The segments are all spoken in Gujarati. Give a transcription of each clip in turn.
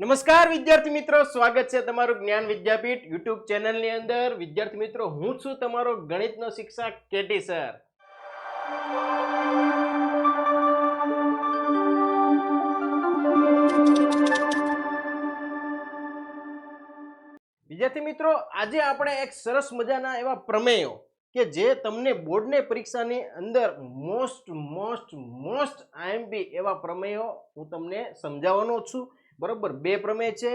નમસ્કાર, વિદ્યાર્થી મિત્રો. સ્વાગત છે તમારું જ્ઞાન વિદ્યાપીઠ યુટ્યુબ ચેનલની અંદર. વિદ્યાર્થી મિત્રો, હું છું તમારો ગણિતનો શિક્ષક કેટી સર. વિદ્યાર્થી મિત્રો, આજે આપણે એક સરસ મજાના એવા પ્રમેયો કે જે તમને બોર્ડની પરીક્ષાની અંદર મોસ્ટ મોસ્ટ મોસ્ટ આઈએમપી એવા પ્રમેયો હું તમને સમજાવવાનો છું. બરોબર? બે પ્રમેય છે.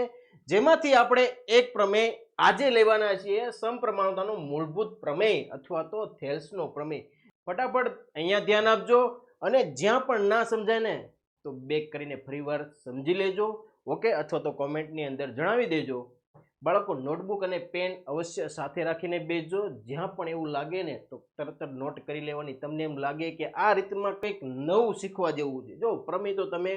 જેમાંથી આપણે એક પ્રમેય આજે લેવાના છીએ, સમપ્રમાણતાનો મૂળભૂત પ્રમેય અથવા તો થેલ્સનો પ્રમેય. ફટાફટ અહીંયા ધ્યાન આપજો અને જ્યાં પણ ના સમજાય ને, તો બેક કરીને ફરીવાર સમજી લેજો. ઓકે? અથવા તો કોમેન્ટની અંદર જણાવી દેજો. બાળકો, નોટબુક અને પેન અવશ્ય સાથે રાખીને બેસજો. જ્યાં પણ એવું લાગે ને, તો તરત જ નોટ કરી લેવાની. તમને એમ લાગે કે આ રીતમાં કંઈક નવું શીખવા જેવું છે. જો, પ્રમેય તો તમે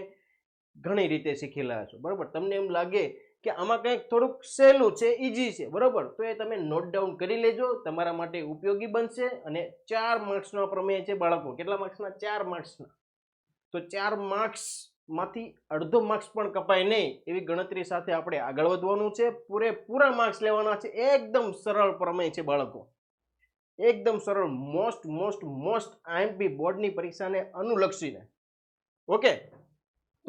ઘણી રીતે શીખેલા છો બરાબર? તમને એમ લાગે કે આમાં કંઈક થોડુંક સહેલું છે ઇઝી છે. બરાબર? તો એ તમે નોટ ડાઉન કરી લેજો. તમારા માટે ઉપયોગી બનશે અને ચાર માર્ક્સનો પ્રમેય છે બાળકો. કેટલા માર્ક્સના? ચાર માર્ક્સના. તો ચાર માર્ક્સમાંથી અડધો માર્ક્સ પણ કપાય નહીં એવી ગણતરી સાથે આપણે આગળ વધવાનું છે. પૂરેપૂરા માર્ક્સ લેવાના છે. એકદમ સરળ પ્રમેય છે બાળકો. એકદમ સરળ. મોસ્ટ મોસ્ટ મોસ્ટ આઈએમપી બોર્ડની પરીક્ષાને અનુલક્ષીને. ઓકે?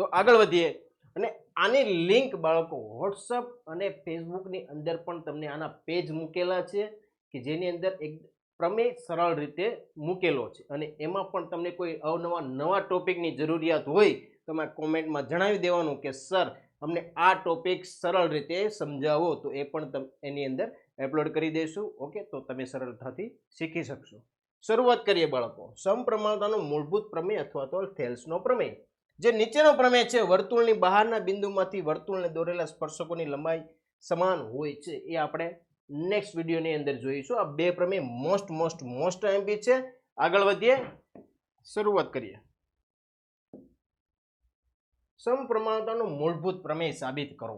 તો આગળ વધીએ. અને આની લિંક બાળકો વોટ્સઅપ અને ફેસબુકની અંદર પણ તમને આના પેજ મૂકેલા છે કે જેની અંદર એક પ્રમેય સરળ રીતે મૂકેલો છે. અને એમાં પણ તમને કોઈ અવનવા નવા ટોપિકની જરૂરિયાત હોય તો મેં કોમેન્ટમાં જણાવી દેવાનું કે, સર, અમને આ ટોપિક સરળ રીતે સમજાવો. તો એ પણ એની અંદર અપલોડ કરી દઈશું. ઓકે તો તમે સરળતાથી શીખી શકશો. શરૂઆત કરીએ બાળકો. સમપ્રમાણતાનો મૂળભૂત પ્રમેય અથવા તો થેલ્સનો પ્રમેય. જે નીચેનો પ્રમેય છે, વર્તુળની બહારના બિંદુમાંથી વર્તુળને દોરેલા સ્પર્શકોની લંબાઈ સમાન હોય છે, એ આપણે નેક્સ્ટ વિડીયોની અંદર જોઈશું. આ બે પ્રમેય મોસ્ટ મોસ્ટ મોસ્ટ એમપી છે. આગળ વધીએ, શરૂઆત કરીએ. સમપ્રમાણતાનો મૂળભૂત પ્રમેય સાબિત કરો.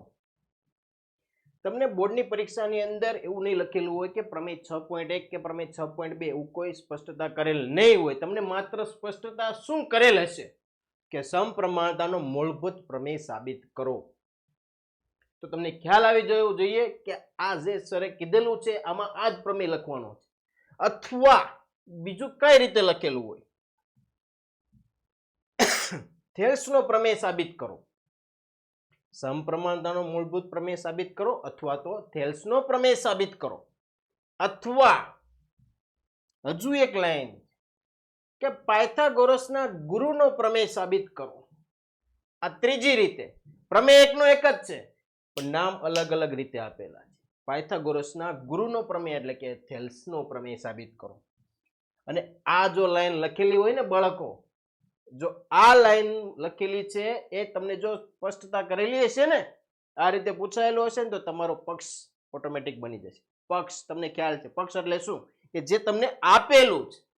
તમને બોર્ડની પરીક્ષાની અંદર એવું નહીં લખેલું હોય કે પ્રમેય છ પોઈન્ટ એક કે પ્રમેય છ પોઈન્ટ બે, એવું કોઈ સ્પષ્ટતા કરેલ નહીં હોય. તમને માત્ર સ્પષ્ટતા શું કરેલ હશે? કે સમપ્રમાણતાનો મૂળભૂત પ્રમેય સાબિત કરો. તો તમને ખ્યાલ આવી જવો જોઈએ કે આ જે સરે કીધેલું છે, આમાં આ જ પ્રમેય લખવાનો છે. અથવા બીજું કઈ રીતે લખેલું હોય? થેલ્સનો પ્રમેય સાબિત કરો. સમપ્રમાણતાનો મૂળભૂત પ્રમેય સાબિત કરો અથવા તો થેલ્સનો પ્રમેય સાબિત કરો. અથવા હજુ એક લાઈન કે પાયથાગોરસના ગુરુનો પ્રમેય સાબિત કરો. આ ત્રીજી રીતે. પ્રમેય એકનો એક જ છે, પણ નામ અલગ અલગ રીતે આપેલા છે. પાયથાગોરસના ગુરુનો પ્રમેય એટલે કે થેલ્સનો પ્રમેય સાબિત કરો. અને આ જો લાઈન લખેલી હોય ને બાળકો, જો આ લાઈન લખેલી છે એ તમને જો સ્પષ્ટતા કરેલી હશે ને, આ રીતે પૂછાયેલું હશે ને, તો તમારો પક્ષ ઓટોમેટિક બની જશે. પક્ષ, તમને ખ્યાલ છે, પક્ષ એટલે શું? કે જે તમને આપેલું છે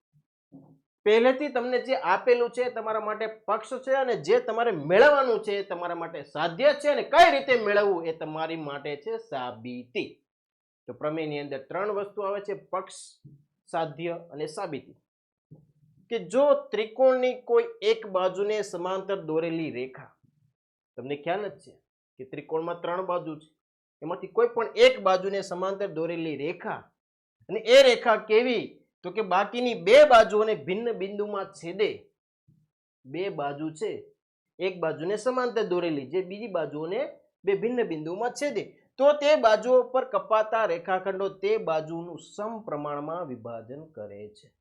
પહેલેથી તમને જે આપેલું છે તમારા માટે પક્ષ છે અને જે તમારે મેળવવાનું છે તમારા માટે સાધ્ય છે અને કઈ રીતે મેળવવું એ તમારી માટે છે સાબિતી. તો પ્રમેયની અંદર ત્રણ વસ્તુ આવે છે, પક્ષ, સાધ્ય અને સાબિતી. કે જો ત્રિકોણની કોઈ એક બાજુને સમાંતર દોરેલી રેખા, તમને ખ્યાલ જ છે કે ત્રિકોણમાં ત્રણ બાજુ છે, એમાંથી કોઈ પણ એક બાજુને સમાંતર દોરેલી રેખા અને એ રેખા કેવી તો કે બાકીની બે બાજુઓને ભિન્ન બિંદુમાં છેદે. બે બાજુ છે. એક બાજુને સમાંતર દોરેલી જે બીજી બાજુઓને બે ભિન્ન બિંદુમાં છેદે. તો તે બાજુઓ પર કપાતા રેખાખંડો તે બાજુનું સમ પ્રમાણમાં વિભાજન કરે છે.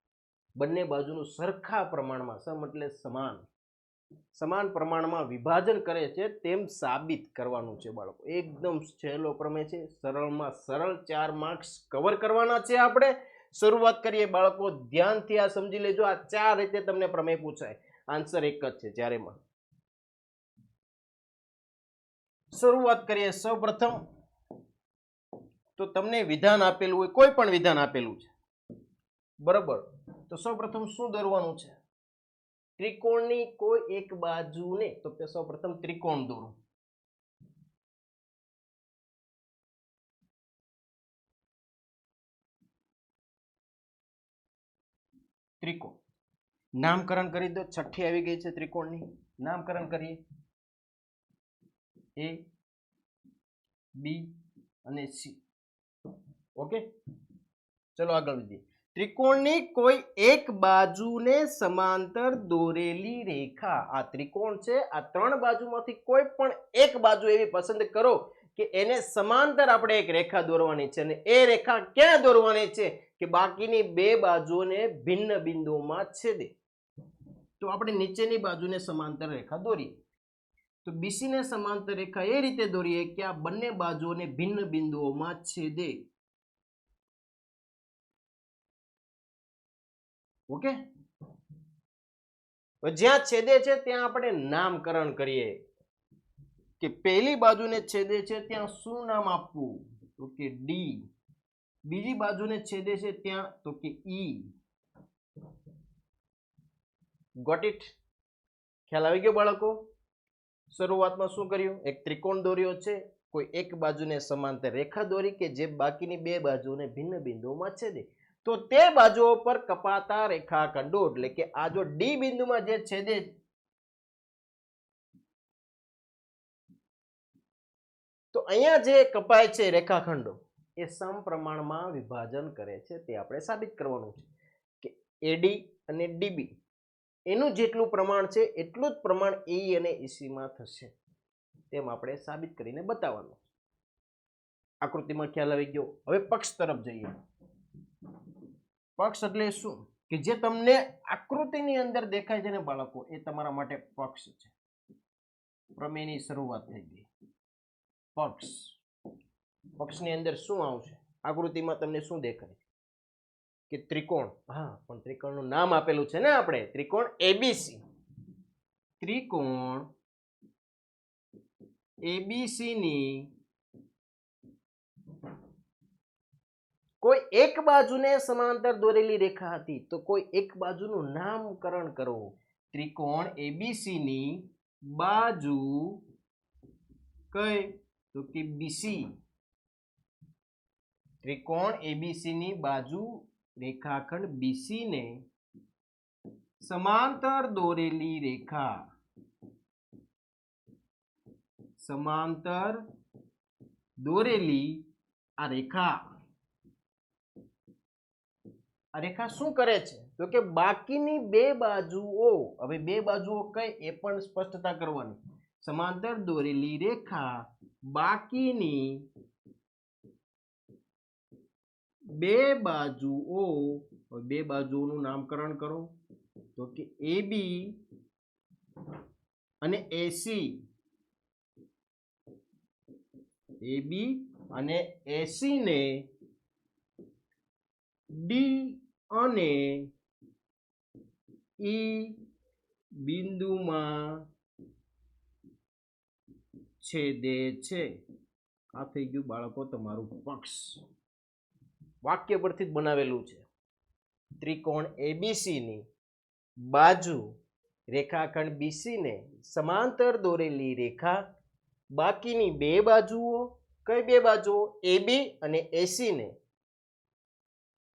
બંને બાજુનું સરખા પ્રમાણમાં સમ એટલે સમાન. સમાન પ્રમાણમાં વિભાજન કરે છે તેમ સાબિત કરવાનું છે બાળકો. એકદમ સહેલો પ્રમેય છે. સરળમાં સરળ ચાર માર્ક્સ કવર કરવાના છે આપણે. શરૂઆત કરીએ બાળકો ધ્યાનથી આ સમજી લેજો. આ ચાર રીતે તમને પ્રમેય પૂછાય. આન્સર એક જ છે ચારેમાં શરૂઆત કરીએ સૌપ્રથમ, તો તમને વિધાન આપેલું હોય, કોઈ પણ વિધાન આપેલું છે. બરાબર? તો સૌપ્રથમ શું દોરવાનું છે? ત્રિકોણની કોઈ એક બાજુને, તો સૌ સૌપ્રથમ ત્રિકોણ દોરો. ત્રિકોણ. નામકરણ કરી દો, છઠ્ઠી આવી ગઈ છે ત્રિકોણની. નામકરણ કરીએ. એ, બી અને સી. ઓકે? ચલો આગળ વધીએ. ત્રિકોણની કોઈ એક બાજુને સમાંતર દોરેલી રેખા. આ ત્રિકોણ છે. આ ત્રણ બાજુમાંથી કોઈ પણ એક બાજુ એવી પસંદ કરો કે એને સમાંતર આપણે એક રેખા દોરવાની છે અને એ રેખા ક્યાં દોરવાની છે કે બાકીની બે બાજુઓને ભિન્ન બિંદુઓમાં છેદે. તો આપણે નીચેની બાજુને સમાંતર રેખા દોરીએ. તો બીસીને સમાંતર રેખા એ રીતે દોરીએ કે આ બંને બાજુઓને ભિન્ન બિંદુઓમાં છેદે. ઓકે? જ્યાં છેદે છે ત્યાં આપણે નામકરણ કરીએ. કે પહેલી બાજુને છેદે છે ત્યાં શું નામ આપવું? તો કે ડી બીજી બાજુને છેદે છે ત્યાં, તો કે ઈ ગોટ ઇટ ખ્યાલ આવી ગયો બાળકો? શરૂઆતમાં શું કર્યું? એક ત્રિકોણ દોર્યો છે. કોઈ એક બાજુને સમાંતર રેખા દોરી કે જે બાકીની બે બાજુને ભિન્ન બિંદુઓમાં છેદે. તો તે બાજુઓ પર કપાતા રેખાખંડો એટલે કે આ જો ડી બિંદુમાં જે છેદે અહીંયા જે કપાય છે રેખાખંડો, એ સમપ્રમાણમાં વિભાજન કરે છે, તે આપણે સાબિત કરવાનું છે કે એડી અને ડીબી એનું જેટલું પ્રમાણ છે, એટલું જ પ્રમાણ એ અને ઈસીમાં થશે. તેમ આપણે સાબિત કરીને બતાવવાનું આકૃતિમાં ખ્યાલ આવી ગયો. હવે પક્ષ તરફ જઈએ. પક્ષ એટલે શું? કે જે તમને આકૃતિની અંદર દેખાય છે ને બાળકો, એ તમારા માટે પક્ષ છે. પ્રમેયની શરૂઆત થઈ ગઈ. પક્ષ. પક્ષની અંદર શું આવશે? આકૃતિમાં તમને શું દેખાય? કે ત્રિકોણ. હા, પણ ત્રિકોણનું નામ આપેલું છે ને આપણે? ત્રિકોણ એબીસી ત્રિકોણ એબીસી ની કોઈ એક બાજુને સમાંતર દોરેલી રેખા હતી, તો કોઈ એક બાજુનું નામકરણ કરો. ત્રિકોણ એબીસી ની બાજુ કઈ? તો કે બીસી ત્રિકોણ એબીસી ની બાજુ રેખાખંડ બીસી ને સમાંતર દોરેલી રેખા. સમાંતર દોરેલી આ રેખા. આ રેખા શું કરે છે? તો કે બાકીની બે બાજુઓ, હવે બે બાજુઓ કઈ એ પણ સ્પષ્ટતા કરવાની. સમાંતર દોરેલી રેખા બાકીની બે બાજુઓ બે બાજુઓનું નામકરણ કરો. તો કે એ બી અને એસી એ બી અને એસી ને ડી અને ઈ બિંદુમાં છેદે છે. આ થઈ ગયું બાળકો તમારું પક્ષ. વાક્ય પરથી જ બનાવેલું છે. ત્રિકોણ એબીસીની બાજુ રેખાખંડ બીસીને સમાંતર દોરેલી રેખા. બાકીની બે બાજુઓ, કઈ બે બાજુઓ? એબી અને એસીને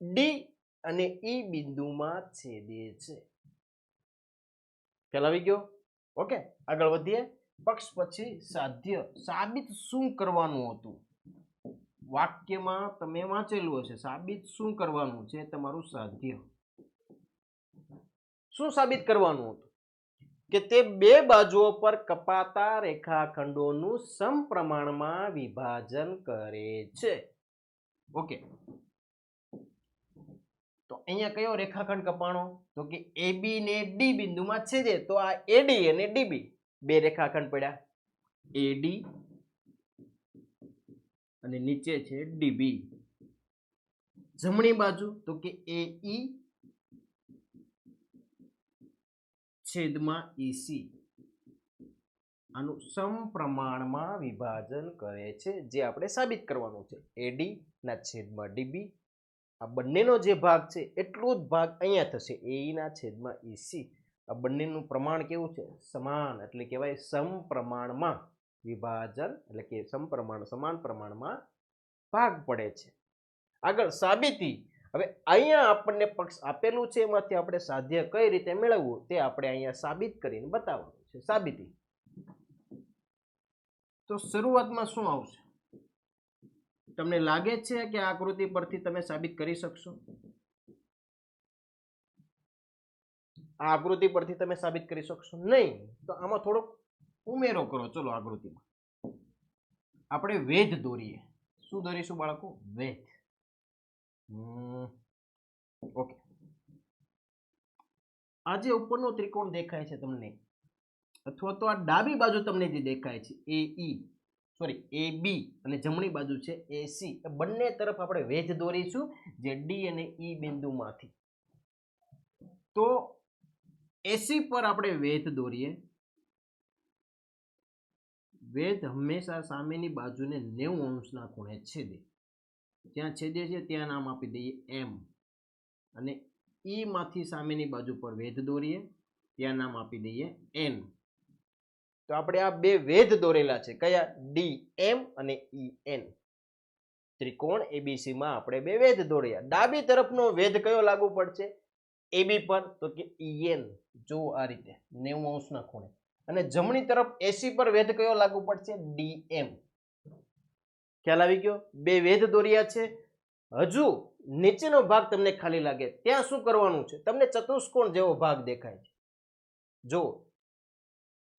ડી અને ઈ બિંદુમાં છેદે છે. ખ્યાલ આવી ગયો? ઓકે, આગળ વધીએ. પક્ષ પછી સાધ્ય સાબિત શું કરવાનું હતું? વાક્યમાં તમે વાંચેલું હશે, સાબિત શું કરવાનું છે તમારું સાધ્ય? શું સાબિત કરવાનું હતું? કે તે બે બાજુઓ પર કપાતા રેખાખંડોનું સમપ્રમાણમાં વિભાજન કરે છે. ઓકે. તો અહીંયા કયો રેખાખંડ કપાણો? તો કે AB ને ડી બિંદુમાં છેદે, તો આ એડી અને DB બે રેખાખંડ પડ્યા. એડી અને નીચે છે ડીબી જમણી બાજુ તો કે AE છેદમાં ઈસી આનું સમપ્રમાણમાં વિભાજન કરે છે, જે આપણે સાબિત કરવાનું છે. એડી ના છેદમાં ડીબી આ બંનેનો જે ભાગ છે, એટલો જ ભાગ અહીંયા થશે. એઈના ના છેદમાં EC આ બંનેનું પ્રમાણ કેવું છે? સમાન, એટલે કહેવાય સમપ્રમાણમાં વિભાજન, એટલે કે સમપ્રમાણ, સમાન પ્રમાણમાં ભાગ પડે છે. આગળ સાબિતી. હવે અહીંયા આપણને પક્ષ આપેલું છે, એમાંથી આપણે સાધ્ય કઈ રીતે મેળવવું તે આપણે અહીંયા સાબિત કરીને બતાવવાનું છે. સાબિતી. તો શરૂઆતમાં શું આવશે? તમને લાગે છે કે આકૃતિ પરથી તમે સાબિત કરી શકશો? આ આકૃતિ પરથી તમે સાબિત કરી શકશો નહીં. તો આમાં થોડોક ઉમેરો કરો. ચલો આકૃતિમાં. આપણે વેધ દોરીએ. શું દોરીશું બાળકો? વેધ. ઓકે. આ જે ઉપરનો ત્રિકોણ દેખાય છે તમને, અથવા તો આ ડાબી બાજુ તમને જે દેખાય છે, એ ઈ સોરી એ બી અને જમણી બાજુ છે એ સી. બંને તરફ આપણે વેધ દોરીશું, જે ડી અને ઈ બિંદુમાંથી. તો એસી પર આપણે વેધ દોરીએ. વેધ હંમેશા સામેની બાજુને નેવું અંશના ખૂણે છેદે. જ્યાં છેદે છે ત્યાં નામ આપી દઈએ એમ અને ઈમાંથી સામેની બાજુ પર વેધ દોરીએ, ત્યાં નામ આપી દઈએ એન તો આપણે આ બે વેધ દોરેલા છે. કયા? ડી એમ અને ઈ એન ત્રિકોણ એબીસીમાં આપણે બે વેધ દોર્યા. ડાબી તરફનો વેધ કયો લાગુ પડશે? એબી પર તો કે ઈએન, જો આ રીતે, નેવું અંશના ખૂણે. અને જમણી તરફ એસી પર વેધ કયો લાગુ પડશે? ડીએમ. ખ્યાલ આવી ગયો? બે વેધ દોર્યા છે. હજુ નીચેનો ભાગ તમને ખાલી લાગે. ત્યાં શું કરવાનું છે? તમને ચતુષ્કોણ જેવો ભાગ દેખાય છે. જો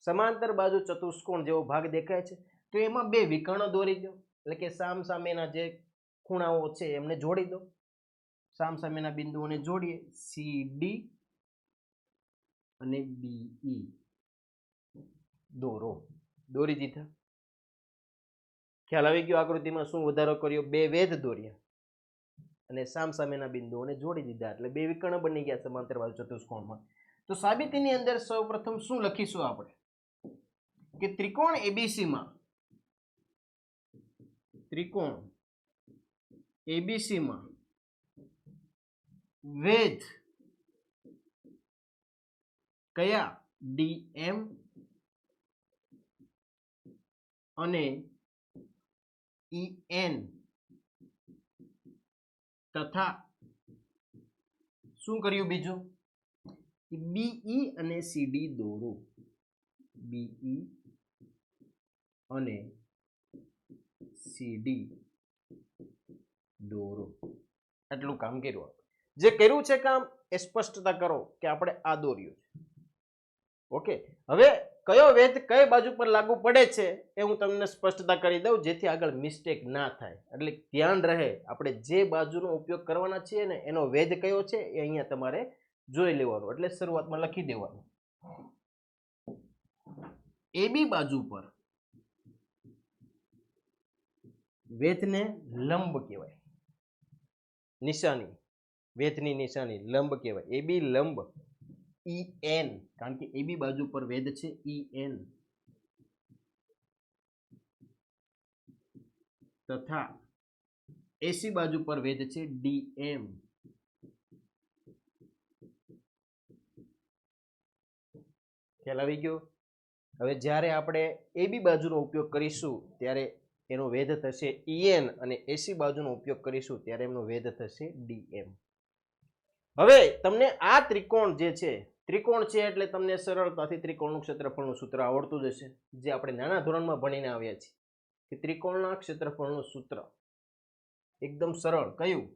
સમાંતર બાજુ ચતુષ્કોણ જેવો ભાગ દેખાય છે. તો એમાં બે વિકર્ણ દોરી દો. એટલે કે સામ સામેના જે ખૂણાઓ છે, એમને જોડી દો. સામ સામેના બિંદુઓને જોડીએ. સી ડી અને બીઈ દોરો. દોરી દીધા. ખ્યાલ આવી ગયો આકૃતિમાં શું વધારો કર્યો? બે વેધ દોર્યા. અને સામ સામેના બિંદુઓને જોડી દીધા. એટલે બે વિકર્ણ બની ગયા સમાંતર બાજુ ચતુષ્કોણમાં તો સાબિતીની અંદર સૌપ્રથમ શું લખીશું આપણે? કે ત્રિકોણ એબીસીમાં ત્રિકોણ એબીસી વેધ કયા? ડીએમ અને ઈએન તથા શું કર્યું બીજું? બીઈ અને સીડી દોરો. બીઈ અને સીડી દોરો. આટલું કામ કર્યું. જે કર્યું છે કામ એ સ્પષ્ટતા કરો કે આપણે આ દોર્યું છે. ઓકે? હવે કયો વેધ કઈ બાજુ પર લાગુ પડે છે એ હું તમને સ્પષ્ટતા કરી દઉં, જેથી આગળ મિસ્ટેક ના થાય. એટલે ધ્યાન રહે, આપણે જે બાજુનો ઉપયોગ કરવાના છીએ ને એનો વેધ કયો છે એ અહીંયા તમારે જોઈ લેવાનું. એટલે શરૂઆતમાં લખી દેવાનું. એબી બાજુ પર વેધને લંબ કહેવાય. નિશાની. વેધની નિશાની, લંબ કહેવાય. એ બી લંબ. ઈ એન, કારણ કે એ બી બાજુ પર વેધ છે, ઈ એન. તથા એસી બાજુ પર વેધ છે, ડી એમ. ખ્યાલ આવી ગયો? હવે જ્યારે આપણે એબી બાજુનો ઉપયોગ કરીશું, ત્યારે એનો વેધ થશે ઈએન અને એસી બાજુનો ઉપયોગ કરીશું, ત્યારે એમનો વેધ થશે ડીએમ હવે તમને આ ત્રિકોણ જે છે, ત્રિકોણ છે એટલે તમને સરળતાથી ત્રિકોણનું ક્ષેત્રફળનું સૂત્ર આવડતું જ હશે, જે આપણે નાના ધોરણમાં ભણીને આવ્યા છીએ. કે ત્રિકોણના ક્ષેત્રફળનું સૂત્ર એકદમ સરળ કયું?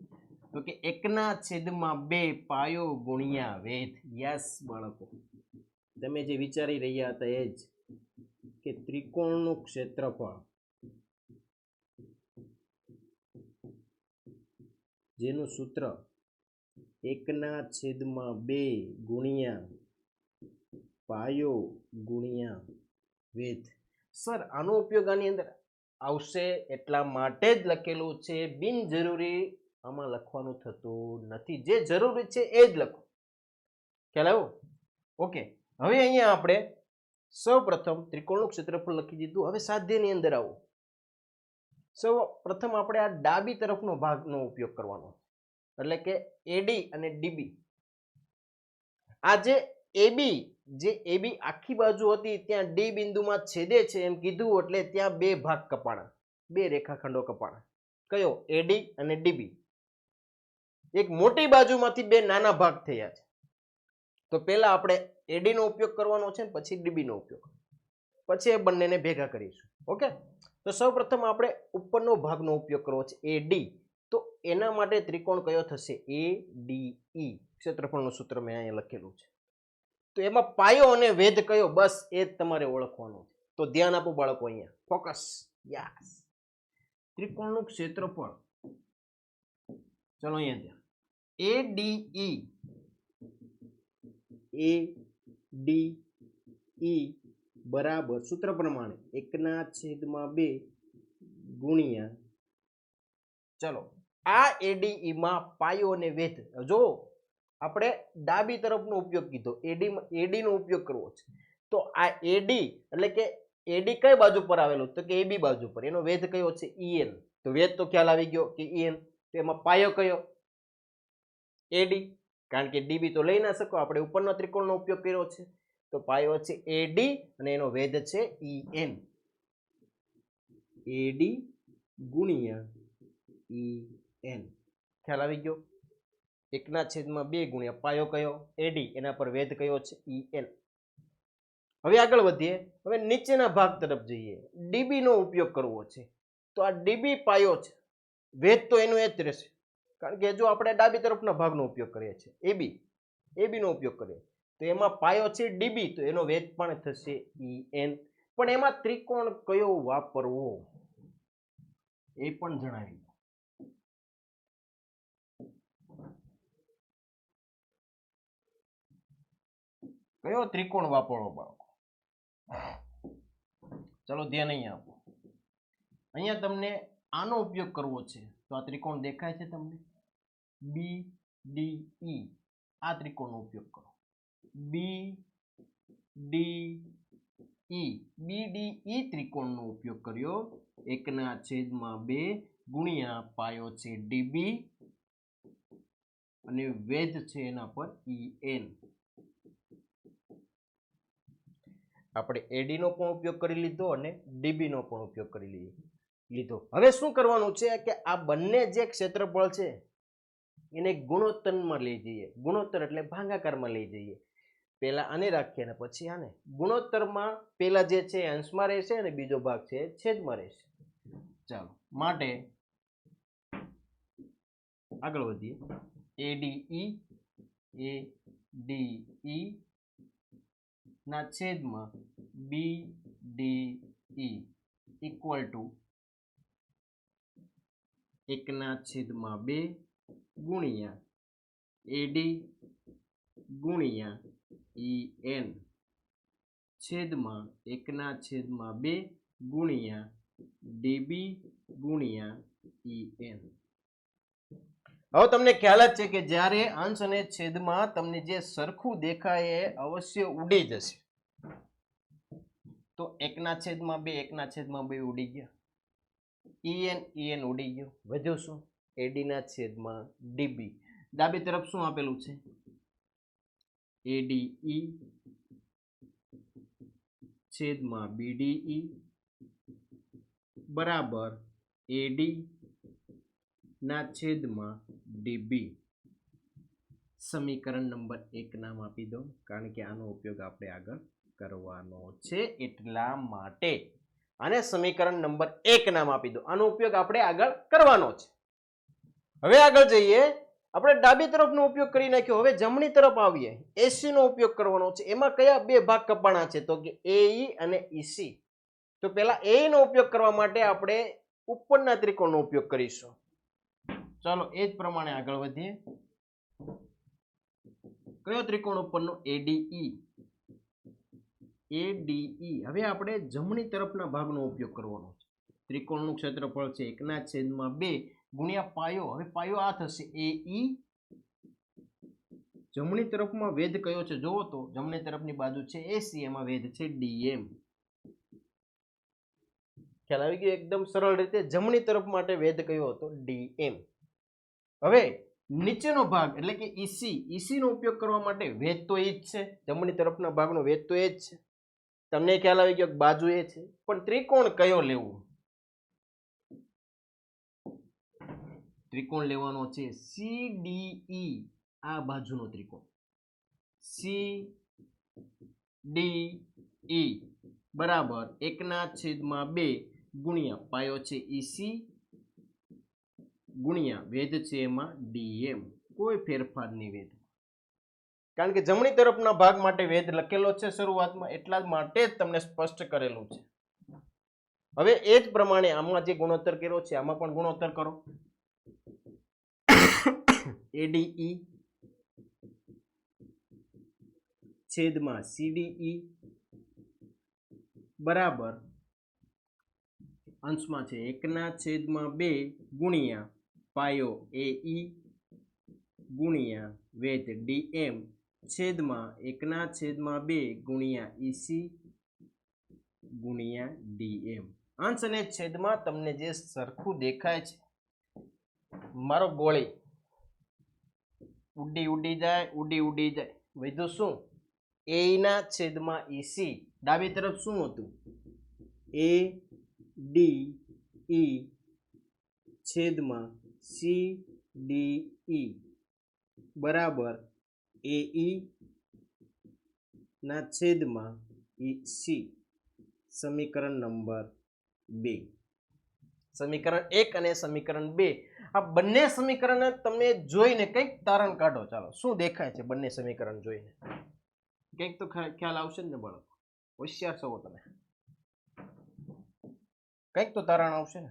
તો કે એકના છેદમાં બે પાયો ગુણ્યા વેધ. યસ, બાળકો. તમે જે વિચારી રહ્યા હતા એ જ કે ત્રિકોણનું ક્ષેત્રફળ જેનું સૂત્ર એકના છેદમાં બે ગુણ્યા પાયો ગુણ્યા વેધ. સર, આનો ઉપયોગ આની અંદર આવશે એટલા માટે જ લખેલું છે. બિનજરૂરી આમાં લખવાનું થતું નથી. જે જરૂરી છે એ જ લખો. ખ્યાલ આવ્યો? ઓકે. હવે અહીંયા આપણે સૌ પ્રથમ ત્રિકોણનું ક્ષેત્રફળ લખી દીધું. હવે સાધ્યની અંદર આવો. સૌ પ્રથમ આપણે આ ડાબી તરફનો ભાગનો ઉપયોગ કરવાનો. એટલે કે એડી અને ડીબી આ જે એબી જે એબી આખી બાજુ હતી, ત્યાં ડી બિંદુમાં છેદે છે એમ કીધું, એટલે ત્યાં બે ભાગ કપાણા. બે રેખાખંડો કપાણા. કયો? એડી અને ડીબી એક મોટી બાજુમાંથી બે નાના ભાગ થયા છે. તો પહેલા આપણે એડી નો ઉપયોગ કરવાનો છે પછી ડીબી નો ઉપયોગ પછી એ બંનેને ભેગા કરીશું. ઓકે? તો સૌપ્રથમ આપણે ઉપરનો ભાગનો ઉપયોગ કરવો છે એ ડી તો એના માટે ત્રિકોણ કયો થશે? એ ડી ઈ ક્ષેત્રફળનું સૂત્ર મેં અહીંયા લખેલું છે. તો એમાં પાયો અને વેધ કયો? બસ એ જ તમારે ઓળખવાનું તો ધ્યાન આપો બાળકો અહીંયા. ફોકસ યસ ત્રિકોણનું ક્ષેત્રફળ. ચલો અહીંયા ધ્યાન. એ ડી ઈ એ ડી ઈ બરાબર સૂત્ર પ્રમાણે એકના છેદમાં બે ગુણ્યા ચલો. આ એડીઈમાં પાયો અને વેધ. જો આપણે ડાબી તરફનો ઉપયોગ કીધો એડી એડીનો ઉપયોગ કરવો છે, તો આ એડી એટલે કે એડી કઈ બાજુ પર આવેલું? તો કે એબી બાજુ પર. એનો વેધ કયો છે? ઈએન તો વેધ તો ખ્યાલ આવી ગયો કે ઈએન તો એમાં પાયો કયો? એડી કારણ કે ડીબી તો લઈ ના શકો. આપણે ઉપરના ત્રિકોણનો ઉપયોગ કર્યો છે. તો પાયો છે એડી અને એનો વેધ છે ઈએન એડી ગુણ્યા ઈએન ખ્યાલ આવી ગયો? એકના છેદમાં બે ગુણ્યા પાયો કયો? એડી એના પર વેધ કયો છે? E L. હવે આગળ વધીએ. હવે નીચેના ભાગ તરફ જઈએ. ડીબીનો ઉપયોગ કરવો છે. તો આ ડીબી પાયો છે. વેધ તો એનું એ જ રહેશે. કારણ કે જો આપણે ડાબી તરફના ભાગનો ઉપયોગ કરીએ છીએ એબી એબીનો ઉપયોગ કરીએ. તો એમાં પાયો છે ડીબી તો એનો વેધ પણ થશે ઈ એન. પણ એમાં ત્રિકોણ કયો વાપરવો? એ પણ જણાવી દો કયો ત્રિકોણ વાપરવો બાળકો? ચલો ધ્યાન અહીંયા આપો. અહીંયા તમને આનો ઉપયોગ કરવો છે. તો આ ત્રિકોણ દેખાય છે તમને? બી ડી ઈ આ ત્રિકોણનો ઉપયોગ કરો. બી ડી ઈ બી ડી ઈ ત્રિકોણનો ઉપયોગ કર્યો. એકના છેદમાં બે ગુણ્યા પાયો છે ડીબી અને વેધ છે એના પર ઈ એન આપણે એડી નો પણ ઉપયોગ કરી લીધો અને ડીબી નો પણ ઉપયોગ કરી લીધો. લીધો. હવે શું કરવાનું છે કે આ બંને જે ક્ષેત્રફળ છે, એને ગુણોત્તરમાં લઈ જઈએ. ગુણોત્તર એટલે ભાંગાકારમાં લઈ જઈએ. પહેલા આને રાખીએ અને પછી આને. ગુણોત્તરમાં પહેલા જે છે એ અંશમાં રહેશે અને બીજો ભાગ છે એ છેદમાં રહેશે. ચાલો. માટે આગળ વધીએ. એડીઈ એ ડી ઈ ના છેદમાં B D E equal to એકના છેદમાં બે ગુણ્યા એડી ગુણ્યા ઈ એન છેદમાં એકના છેદમાં બે ગુણ્યા ડીબી ગુણ્યા ઈ એન હવે તમને ખ્યાલ જ છે કે જ્યારે અંશ અને છેદમાં તમને જે સરખું દેખાય એ અવશ્ય ઉડી જશે. તો એકના છેદમાં બે, એકના છેદમાં બે ઉડી ગયા. ઈએન ઈએન ઉડી ગયો. વધ્યો શું? એડીના છેદમાં ડીબી. ડાબી તરફ શું આપેલું છે? એડીઈ છેદમાં બીડીઈ બરાબર એડી ના છેદમાં ડીબી સમીકરણ નંબર એક નામ આપી દો, કારણ કે આનો ઉપયોગ આપણે આગળ કરવાનો છે એટલા માટે. આને સમીકરણ નંબર એક નામ આપી દો, આનો ઉપયોગ આપણે આગળ કરવાનો છે. હવે આગળ જઈએ. આપણે ડાબી તરફનો ઉપયોગ કરી નાખ્યો, હવે જમણી તરફ આવીએ. એસી નો ઉપયોગ કરવાનો છે. એમાં કયા બે ભાગ કપાણા છે? તો કે એઈ અને ઈસી તો પહેલા એ નો ઉપયોગ કરવા માટે આપણે ઉપરના ત્રિકોણનો ઉપયોગ કરીશું. ચાલો એ જ પ્રમાણે આગળ વધીએ. કયો ત્રિકોણ ઉપરનો એડીઈ એડીઈ હવે આપણે જમણી તરફના ભાગનો ઉપયોગ કરવાનો છે. ત્રિકોણનું ક્ષેત્રફળ છે એકના છેદમાં બે ગુણ્યા પાયો. હવે પાયો આ થશે એ ઈ જમણી તરફમાં વેધ કયો છે? જોવો તો જમણી તરફની બાજુ છે એસી એમાં વેધ છે ડીએમ ખ્યાલ આવી ગયો? એકદમ સરળ રીતે જમણી તરફ માટે વેધ કયો હતો? ડીએમ હવે નીચેનો ભાગ એટલે કે ઈસી ઈસીનો ઉપયોગ કરવા માટે વેદ તો એ જ છે. જમણી તરફના ભાગનો વેદ તો એ જ છે. તમને ખ્યાલ આવી ગયો બાજુ એ છે. પણ ત્રિકોણ કયો લેવું? ત્રિકોણ લેવાનો છે સી ડી ઈ આ બાજુનો ત્રિકોણ. સી ડી ઈ બરાબર. એકના છેદમાં બે ગુણ્યા પાયો છે ઈસી ગુણ્યા વેધ છે એમાં ડીએમ. કોઈ ફેરફાર નહીં વેધ કારણ કે જમણી તરફના ભાગ માટે વેધ લખેલો છે શરૂઆતમાં, એટલા માટે જ તમને સ્પષ્ટ કરેલું છે. હવે એ જ પ્રમાણે આમાં જે ગુણોત્તર કર્યો છે, આમાં પણ ગુણોત્તર કરો. એડીઈ છેદમાં સીડીઈ બરાબર. અંશમાં છે એકના છેદમાં બે ગુણ્યા પાયો એ ઈ ગુણ્યા વેધ ડીએમ છેદમાં એકના છેદમાં બે ગુણ્યા ઈસી ગુણ્યા ડીએમ. અંશ અને છેદમાં તમને જે સરખું દેખાય છે, મારો ગોળી ઉડી ઉડી જાય, ઉડી ઉડી જાય. વધુ શું? એ ના છેદમાં ઈસી. ડાબી તરફ શું હતું? એ ડી ઈ છેદમાં સી ડી ઈ બરાબર. એ ઈ ના છેદમાં ઈ સી સમીકરણ નંબર બે. સમીકરણ એક અને સમીકરણ બે. આ બંને સમીકરણ તમે જોઈને કંઈક તારણ કાઢો. ચાલો, શું દેખાય છે બંને સમીકરણ જોઈને? કંઈક તો ખ્યા- ખ્યાલ આવશે ને બાળકો હોશિયાર છો તમે. કંઈક તો તારણ આવશે ને.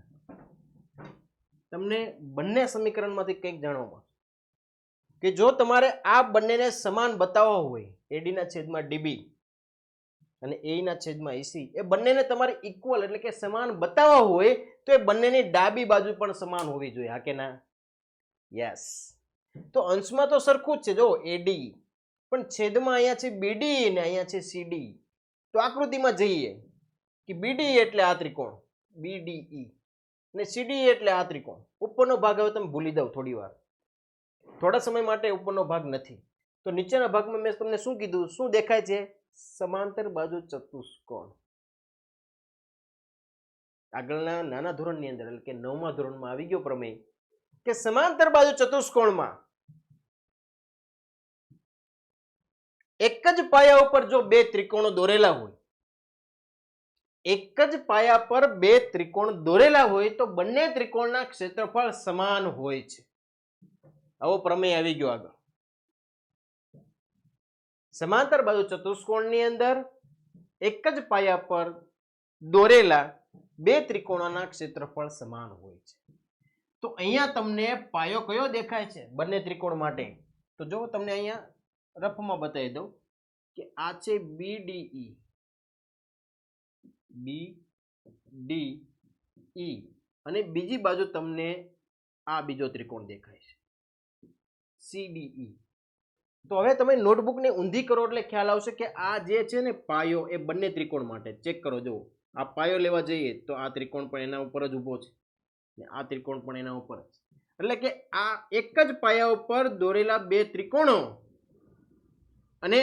તમને બંને સમીકરણમાંથી કંઈક જાણવા મળશે. કે જો તમારે આ બંનેને સમાન બતાવવા હોય એડીના છેદમાં ડીબી અને એના છેદમાં એસી એ બંનેને તમારે ઇક્વલ એટલે કે સમાન બતાવવા હોય, તો એ બંનેની ડાબી બાજુ પણ સમાન હોવી જોઈએ. હા કે ના? યસ તો અંશમાં તો સરખું જ છે. જો એડી પણ છેદમાં અહીંયા છે બીડી ને અહીંયા છે સીડી તો આકૃતિમાં જઈએ કે બીડી એટલે આ ત્રિકોણ. બીડીઈ ને સીડી એટલે આ ત્રિકોણ. ઉપરનો ભાગ હવે તમે ભૂલી જાઓ થોડી વાર. થોડા સમય માટે ઉપરનો ભાગ નથી. તો નીચેના ભાગમાં મેં તમને શું કીધું? શું દેખાય છે? સમાંતર બાજુ ચતુષ્કોણ. આગળના નાના ધોરણની અંદર, એટલે કે નવમા ધોરણમાં આવી ગયો પ્રમેય, કે સમાંતર બાજુ ચતુષ્કોણમાં એક જ પાયા ઉપર જો બે ત્રિકોણો દોરેલા હોય એક જ પાયા પર બે ત્રિકોણ દોરેલા હોય તો બંને ત્રિકોણના ક્ષેત્રફળ સમાન હોય છે. આવો પ્રમેય આવી ગયો આગળ. સમાંતર બાજુ ચતુષ્કોણની અંદર એક જ પાયા પર દોરેલા બે ત્રિકોણોના ક્ષેત્રફળ સમાન હોય છે. તો અહીંયા તમને પાયો કયો દેખાય છે બંને ત્રિકોણ માટે? તો જો તમને અહીંયા રફમાં બતાવી દઉં કે આ છે બીડીઈ બી ડી ઈ અને બીજી બાજુ તમને આ બીજો ત્રિકોણ દેખાય છે. સીડીઈ તો હવે તમે નોટબુકને ઊંધી કરો એટલે ખ્યાલ આવશે કે આ જે છે ને પાયો એ બંને ત્રિકોણ માટે. ચેક કરો, જુઓ. આ પાયો લેવા જઈએ તો આ ત્રિકોણ પણ એના ઉપર જ ઊભો છે. ને આ ત્રિકોણ પણ એના ઉપર જ. એટલે કે આ એક જ પાયા ઉપર દોરેલા બે ત્રિકોણો અને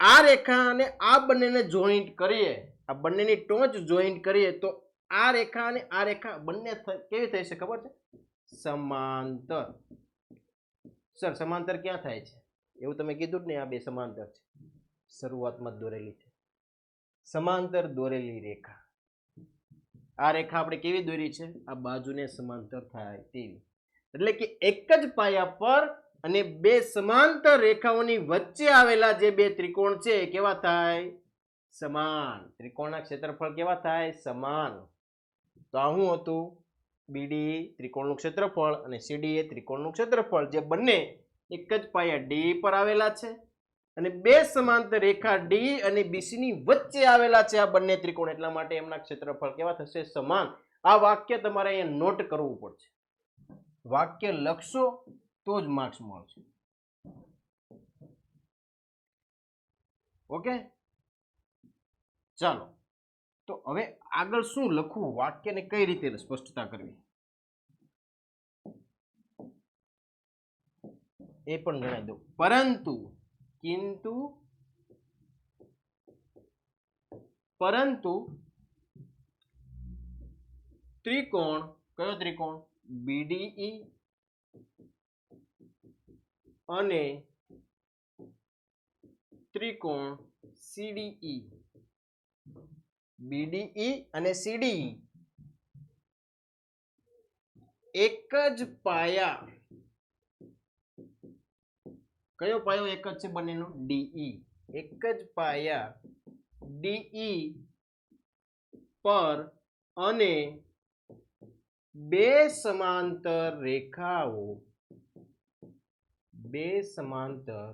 આ રેખા અને આ બંનેને જોઈન્ટ કરીએ આ બંનેની ટોચ જોઈન્ટ કરીએ તો આ રેખા અને આ રેખા બંને કેવી થઈ છે ખબર છે? સમાંતર. સર સમાંતર ક્યાં થાય છે? એવું તમે કીધું જ ને, આ બે સમાંતર છે. શરૂઆતમાં દોરેલી છે. સમાંતર દોરેલી રેખા. આ રેખા આપણે કેવી દોરી છે? આ બાજુને સમાંતર થાય તેવી. એટલે કે એક જ પાયા પર અને બે સમાંતર રેખાઓની વચ્ચે આવેલા જે બે ત્રિકોણ છે કેવા થાય? સમાન. ત્રિકોણના ક્ષેત્રફળ કેવા થાય? સમાન. તો આ શું હતું? બીડી ત્રિકોણનું ક્ષેત્રફળ અને સીડી એ ત્રિકોણનું ક્ષેત્રફળ. જે બંને એક જ પાયા ડી પર આવેલા છે અને બે સમાંતર રેખા ડી અને બીસીની વચ્ચે આવેલા છે આ બંને ત્રિકોણ. એટલા માટે એમના ક્ષેત્રફળ કેવા થશે? સમાન. આ વાક્ય તમારે અહીંયા નોટ કરવું પડશે. વાક્ય લખશો તો જ માર્ક્સ મળશે. ઓકે ચાલો. તો હવે આગળ શું લખવું? વાક્યને કઈ રીતે સ્પષ્ટતા કરવી? એ પણ જણાવી દઉં. પરંતુ, કિંતુ, પરંતુ, ત્રિકોણ, કયો ત્રિકોણ? બીડીઈ અને ત્રિકોણ સીડીઈ. બીડીઈ અને સીડીઈ એક જ પાયા. કયો પાયો એક જ છે બંનેનો? ડીઈ એક જ પાયા ડીઈ પર અને બે સમાંતર રેખાઓ. બે સમાંતર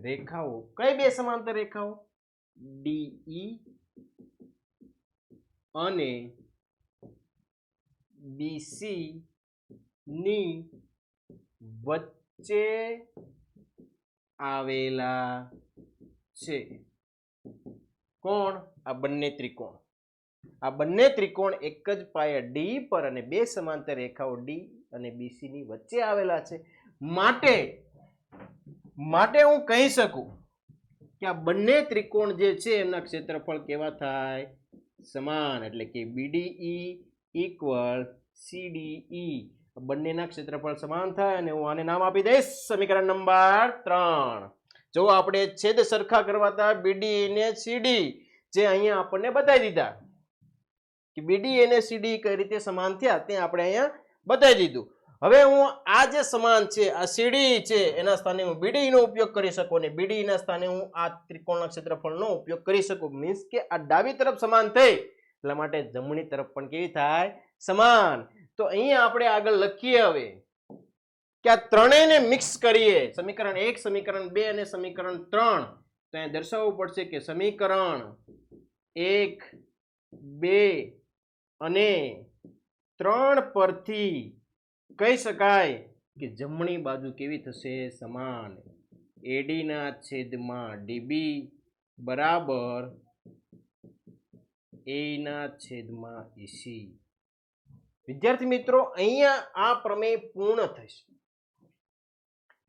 રેખાઓ. કઈ બે સમાંતર રેખાઓ? ડીઈ અને બીસીની વચ્ચે આવેલા છે. કોણ? આ બંને ત્રિકોણ. આ બંને ત્રિકોણ એક જ પાયા ડી પર અને બે સમાંતર રેખાઓ ડી અને બીસી ની વચ્ચે આવેલા છે. માટે માટે હું કહી શકું કે આ બંને ત્રિકોણ જે છે એમના ક્ષેત્રફળ કેવા થાય? સમાન. એટલે કે બીડીઈ ઇક્વલ સીડીઈ બંનેના ક્ષેત્રફળ સમાન થાય અને હું આને નામ આપી દઈશ. સમીકરણ નંબર ત્રણ. જો આપણે છેદ સરખા કરવા હતા બીડી ને સીડી જે અહીંયા આપણને બતાવી દીધા. કે બીડી અને સીડી કઈ રીતે સમાન થયા તે આપણે અહીંયા બતાવી દીધું. હવે હું આ જે સમાન છે, આ સીડી છે, એના સ્થાને હું બીડીનો ઉપયોગ કરી શકું અને બીડીના સ્થાને હું આ ત્રિકોણના ક્ષેત્રફળનો ઉપયોગ કરી શકું. મીન્સ કે આ ડાબી તરફ સમાન થઈ. એટલા માટે જમણી તરફ પણ કેવી થાય? સમાન. તો અહીંયા આપણે આગળ લખીએ હવે કે આ ત્રણેયને મિક્સ કરીએ. સમીકરણ એક, સમીકરણ બે અને સમીકરણ ત્રણ. તો અહીંયા દર્શાવવું પડશે કે સમીકરણ એક, બે અને ત્રણ પરથી કહી શકાય કે જમણી બાજુ કેવી થશે? સમાન. એડીના છેદમાં ડીબી બરાબર એના છેદમાં એસી વિદ્યાર્થી મિત્રો, અહીંયા આ પ્રમેય પૂર્ણ થશે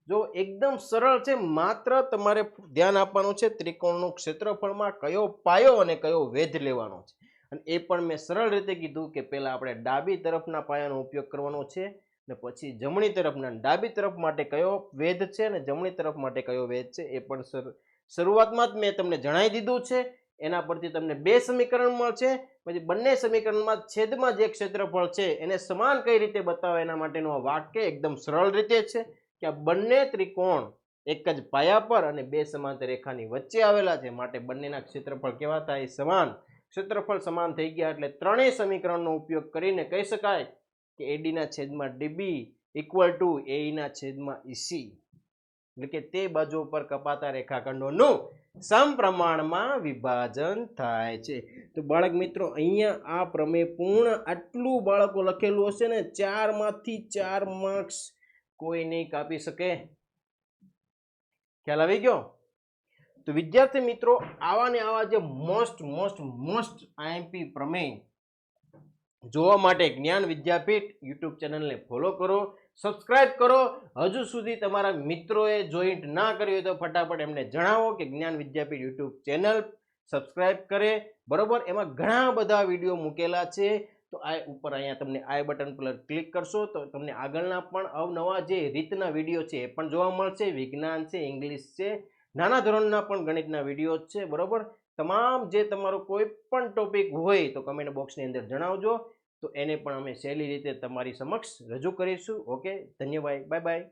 જો એકદમ સરળ છે, માત્ર તમારે ધ્યાન આપવાનું છે, ત્રિકોણનું ક્ષેત્રફળમાં કયો પાયો અને કયો વેધ લેવાનો છે. અને એ પણ મેં સરળ રીતે કીધું કે પહેલાં આપણે ડાબી તરફના પાયાનો ઉપયોગ કરવાનો છે ને પછી જમણી તરફના ડાબી તરફ માટે કયો વેદ છે અને જમણી તરફ માટે કયો વેદ છે એ પણ શર- શરૂઆતમાં જ મેં તમને જણાવી દીધું છે. એના પરથી તમને બે સમીકરણ મળશે. પછી બંને સમીકરણમાં છેદમાં જે ક્ષેત્રફળ છે એને સમાન કઈ રીતે બતાવે એના માટેનું આ વાક્ય એકદમ સરળ રીતે છે કે આ બંને ત્રિકોણ એક જ પાયા પર અને બે સમાંતર રેખાની વચ્ચે આવેલા છે. માટે બંનેના ક્ષેત્રફળ કેવા થાય? સમાન. ક્ષેત્રફળ સમાન થઈ ગયા એટલે ત્રણેય સમીકરણનો ઉપયોગ કરીને કહી શકાય કે એડીના છેદમાં ડીબી ઇક્વલ ટુ એઈના છેદમાં ઈસી એટલે કે તે બાજુ પર કપાતા રેખાખંડોનું સમપ્રમાણમાં વિભાજન થાય છે. તો બાળક મિત્રો, અહીંયા આ પ્રમેય પૂર્ણ આટલું બાળકો લખેલું હશે ને, ચારમાંથી ચાર માર્ક્સ કોઈ નહીં કાપી શકે. ખ્યાલ આવી ગયો? તો વિદ્યાર્થી મિત્રો, આવા ને આવા જે મોસ્ટ મોસ્ટ મોસ્ટ આઈએમપી પ્રમેય જોવા માટે જ્ઞાન વિદ્યાપીઠ યુટ્યુબ ચેનલને ફોલો કરો, સબસ્ક્રાઇબ કરો. હજુ સુધી તમારા મિત્રોએ જોઈન્ટ ના કર્યું હોય તો ફટાફટ એમને જણાવો કે જ્ઞાન વિદ્યાપીઠ યુટ્યુબ ચેનલ સબસ્ક્રાઇબ કરે. બરોબર? એમાં ઘણા બધા વીડિયો મૂકેલા છે. તો આ ઉપર અહીંયા તમને આ બટન પર ક્લિક કરશો તો તમને આગળના પણ અવનવા જે રીતના વીડિયો છે એ પણ જોવા મળશે. વિજ્ઞાન છે, ઇંગ્લિશ છે, નાના ધોરણના પણ ગણિતના વીડિયો છે. બરોબર? તમામ જે તમારો કોઈ પણ ટોપિક હોય તો કમેન્ટ બોક્સની અંદર જણાવજો. તો એને પણ અમે સહેલી રીતે તમારી સમક્ષ રજૂ કરીશું. ઓકે? ધન્યવાદ. Bye bye.